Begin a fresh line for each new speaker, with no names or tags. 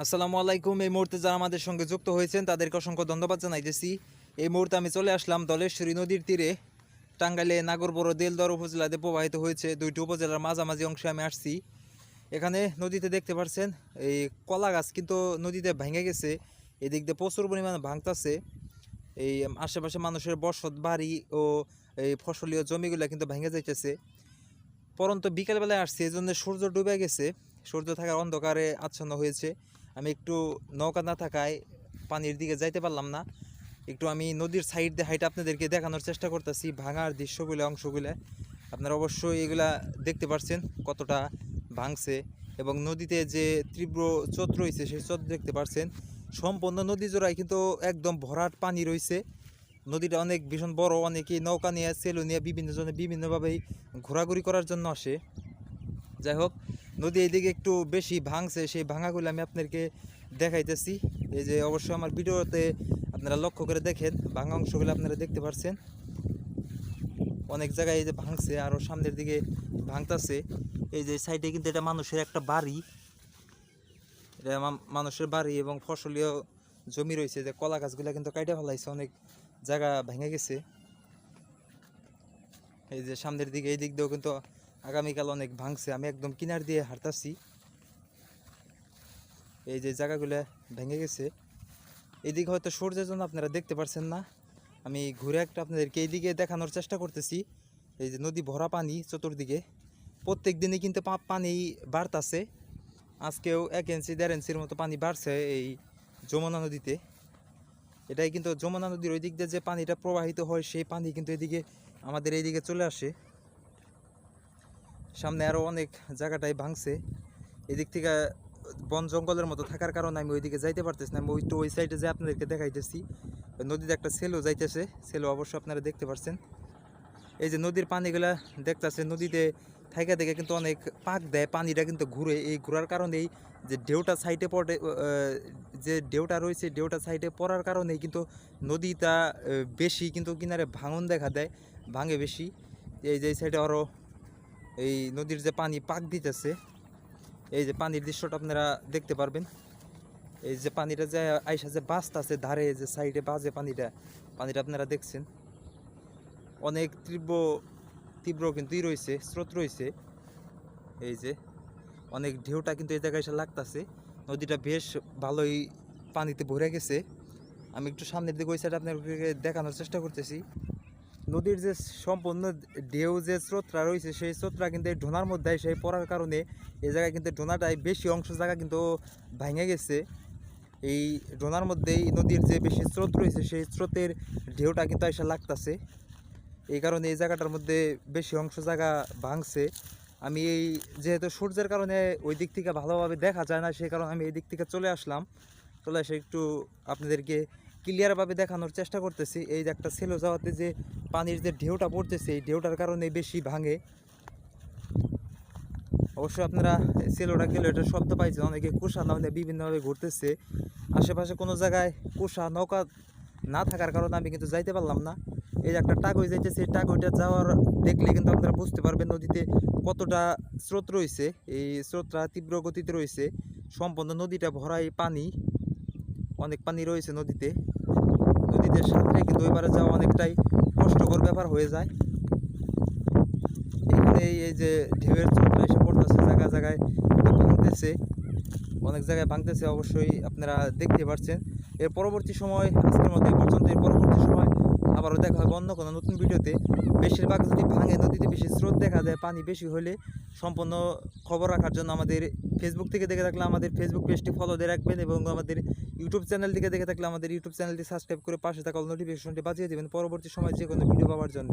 আসসালামু আলাইকুম। এই মুহূর্তে যারা আমাদের সঙ্গে যুক্ত হয়েছেন, তাদেরকে অসংখ্য ধন্যবাদ জানাইতেছি এই মুহূর্তে আমি চলে আসলাম দলেশ্বরী নদীর তীরে। টাঙ্গাইলে নাগরবড় দেলদর উপজেলাতে প্রবাহিত হয়েছে দুইটি উপজেলার মাঝামাঝি অংশে আমি আসছি। এখানে নদীতে দেখতে পাচ্ছেন এই কলা গাছ কিন্তু নদীতে ভেঙে গেছে। এদিক দিয়ে প্রচুর পরিমাণে ভাঙতাছে। এই আশেপাশে মানুষের বসত, বাড়ি ও এই ফসলীয় জমিগুলো কিন্তু ভেঙে যাইতেছে। পরন্ত বিকেলবেলায় আসছে এই জন্য সূর্য ডুবে গেছে। সূর্য থাকার অন্ধকারে আচ্ছন্ন হয়েছে। আমি একটু নৌকা না থাকায় পানির দিকে যাইতে পারলাম না। একটু আমি নদীর সাইড দিয়ে হাইট আপনাদেরকে দেখানোর চেষ্টা করতেছি, ভাঙার দৃশ্যগুলো, অংশগুলো। আপনারা অবশ্যই এগুলা দেখতে পাচ্ছেন কতটা ভাঙছে এবং নদীতে যে তীব্র স্রোত রয়েছে সেই স্রোত দেখতে পাচ্ছেন সম্পূর্ণ নদী জোড়ায় কিন্তু একদম ভরাট পানি রয়েছে। নদীটা অনেক ভীষণ বড় অনেকেই নৌকা নিয়ে, সেলু নিয়ে, বিভিন্ন জনে বিভিন্নভাবেই ঘোরাঘুরি করার জন্য আসে। যাই হোক নদী এইদিকে একটু বেশি ভাঙছে, সেই ভাঙাগুলো আমি আপনাদেরকে দেখাইতেছি। এই যে অবশ্যই আমার ভিডিওতে আপনারা লক্ষ্য করে দেখেন, ভাঙা অংশগুলো আপনারা দেখতে পাচ্ছেন অনেক জায়গায় এই যে ভাঙছে আরও সামনের দিকে ভাঙতাছে। এই যে সাইডে কিন্তু এটা মানুষের একটা বাড়ি। এটা মানুষের বাড়ি এবং ফসলীয় জমি রয়েছে যে কলা গাছগুলো কিন্তু কাইটে ফেলাইছে, অনেক জায়গা ভেঙে গেছে। এই যে সামনের দিকে, এই দিক দিয়েও কিন্তু আগামীকাল অনেক ভাঙছে, আমি একদম কিনার দিয়ে হাঁটতাছি। এই যে জায়গাগুলো ভেঙে গেছে, এদিকে হয়তো সূর্যের জন্য আপনারা দেখতে পারছেন না। আমি ঘুরে একটা আপনাদেরকে এইদিকে দেখানোর চেষ্টা করতেছি, এই যে নদী ভরা পানি চতুর্দিকে। প্রত্যেক দিনই কিন্তু পানি বাড়তাছে, আজকেও এক ইঞ্চি, দেড় ইঞ্চির মতো পানি বাড়ছে এই যমুনা নদীতে। এটাই কিন্তু যমুনা নদীর ওই দিক দিয়ে যে পানিটা প্রবাহিত হয়, সেই পানি কিন্তু এদিকে আমাদের এইদিকে চলে আসে। সামনে আরও অনেক জায়গাটাই ভাঙছে। এদিক থেকে বন জঙ্গলের মতো থাকার কারণে আমি ওইদিকে যাইতে পারতেছি না। আমি ওইটু ওই সাইডে যে আপনাদেরকে দেখাইতেছি। ওই নদীতে একটা সেলও যাইতেছে। সেলও অবশ্য আপনারা দেখতে পাচ্ছেন এই যে নদীর পানিগুলা দেখতেছে, নদীতে থাইকা থেকে কিন্তু অনেক পাক দেয়, পানিটা কিন্তু ঘুরে। এই ঘোরার কারণেই যে ঢেউটা সাইডে পড়ে যে ঢেউটা রয়েছে, ঢেউটা সাইডে পড়ার কারণেই কিন্তু নদীটা বেশি কিন্তু কিনারে ভাঙন দেখা দেয়, ভাঙে বেশি। এই যে সাইডে আরও এই নদীর যে পানি পাক দিতেছে, এই যে পানির দৃশ্যটা আপনারা দেখতে পারবেন। এই যে পানিটা যে আইসা যে বাস্ত আছে ধারে, যে সাইডে বাজে পানিটা পানিটা আপনারা দেখছেন। অনেক তীব্র তীব্র কিন্তু রয়েছে, স্রোত রয়েছে। এই যে অনেক ঢেউটা কিন্তু এই জায়গায় এসে লাগতাছে। নদীটা বেশ ভালোই পানিতে ভরে গেছে। আমি একটু সামনের দিকে ওই সাইডে আপনাদেরকে দেখানোর চেষ্টা করতেছি। নদীর যে সম্পূর্ণ ঢেউ যে স্রোতটা রয়েছে, সেই স্রোতটা কিন্তু এই ঢোনার মধ্যে সেই পড়ার কারণে এই জায়গায় কিন্তু ঢোনাটাই বেশি অংশ জায়গা কিন্তু ভেঙে গেছে। এই ঢোনার মধ্যেই নদীর যে বেশি স্রোত রয়েছে, সেই স্রোতের ঢেউটা কিন্তু এসে লাগতাছে। এই কারণে এই জায়গাটার মধ্যে বেশি অংশ জায়গা ভাঙছে। আমি এই যেহেতু সূর্যের কারণে ওই দিক থেকে ভালোভাবে দেখা যায় না, সেই কারণে আমি এই দিক থেকে চলে আসলাম। চলে এসে একটু আপনাদেরকে ক্লিয়ারভাবে দেখানোর চেষ্টা করতেছি। এই যে একটা সেলো যাওয়াতে যে পানির যে ঢেউটা পড়তেছে, এই ঢেউটার কারণে বেশি ভাঙে। অবশ্যই আপনারা সেলোটা গেলে এটা শব্দ পাইছেন, অনেকে কুষা না হলে বিভিন্নভাবে ঘুরতেছে। আশেপাশে কোনো জায়গায় কুষা নৌকা না থাকার কারণে আমি কিন্তু যাইতে পারলাম না। এই যে একটা টাকই যাইতেছে, এই টাকইটা যাওয়ার দেখলে কিন্তু আপনারা বুঝতে পারবেন নদীতে কতটা স্রোত রয়েছে। এই স্রোতটা তীব্র গতিতে রয়েছে। সম্পূর্ণ নদীটা ভরাই পানি, অনেক পানি রয়েছে নদীতে। নদীতে সাঁতরে কিন্তু ওইবারে যাওয়া অনেকটাই কষ্টকর ব্যাপার হয়ে যায়। এখানে এই- এই যে ঢেউয়ের চোটটা এসে পড়তেছে জায়গায় জায়গায় ভাঙতেছে, অনেক জায়গায় ভাঙতেছে, অবশ্যই আপনারা দেখতে পাচ্ছেন এর পরবর্তী সময়, আজকের মতো এই পর্যন্ত এর পরবর্তী সময় আবারও দেখা হবে অন্য কোনো নতুন ভিডিওতে। বেশিরভাগ যদি ভাঙে, নদীতে বেশি স্রোত দেখা যায় পানি বেশি হলে সম্পূর্ণ খবর রাখার জন্য আমাদের ফেসবুক থেকে দেখে থাকলে আমাদের ফেসবুক পেজটি ফলো দিয়ে রাখবেন এবং আমাদের ইউটিউব চ্যানেল থেকে দেখে থাকলে আমাদের ইউটিউব চ্যানেলটি সাবস্ক্রাইব করে পাশে থাকা নোটিফিকেশনটি বাজিয়ে দেবেন। পরবর্তী সময় যে কোনো ভিডিও পাওয়ার জন্য।